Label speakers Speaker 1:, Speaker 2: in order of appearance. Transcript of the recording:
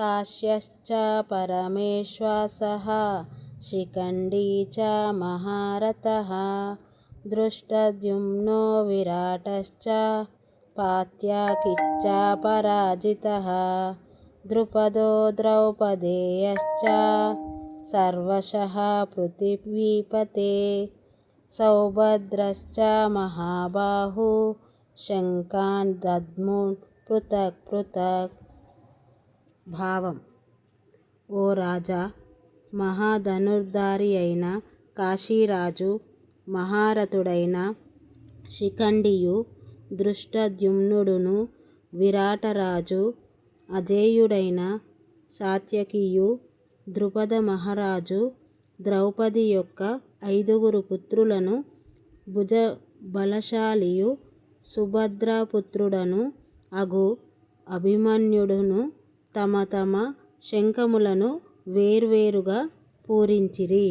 Speaker 1: काश्यश्च परमेश्वासः शिखण्डी च महारथः दृष्टद्युम्नो विराटश्च, पात्याकिच्च पराजितः, द्रुपदो द्रौपदेयश्च, सर्वशः पृथिवीपते, सौभद्रश्च महाबाहु शङ्कान् दद्मुन् पृथक् पृथक्। భావం. ఓ రాజా మహాధనుర్ధారి అయిన కాశీరాజు మహారథుడైన శిఖండియు దృష్టద్యుమ్నుడును విరాటరాజు అజేయుడైన సాత్యకియు ద్రుపద మహారాజు ద్రౌపది యొక్క ఐదుగురు పుత్రులను భుజ బలశాలియు సుభద్రాపుత్రుడను అగు అభిమన్యుడును తమ తమ శంఖములను వేర్వేరుగా పూరించిరి.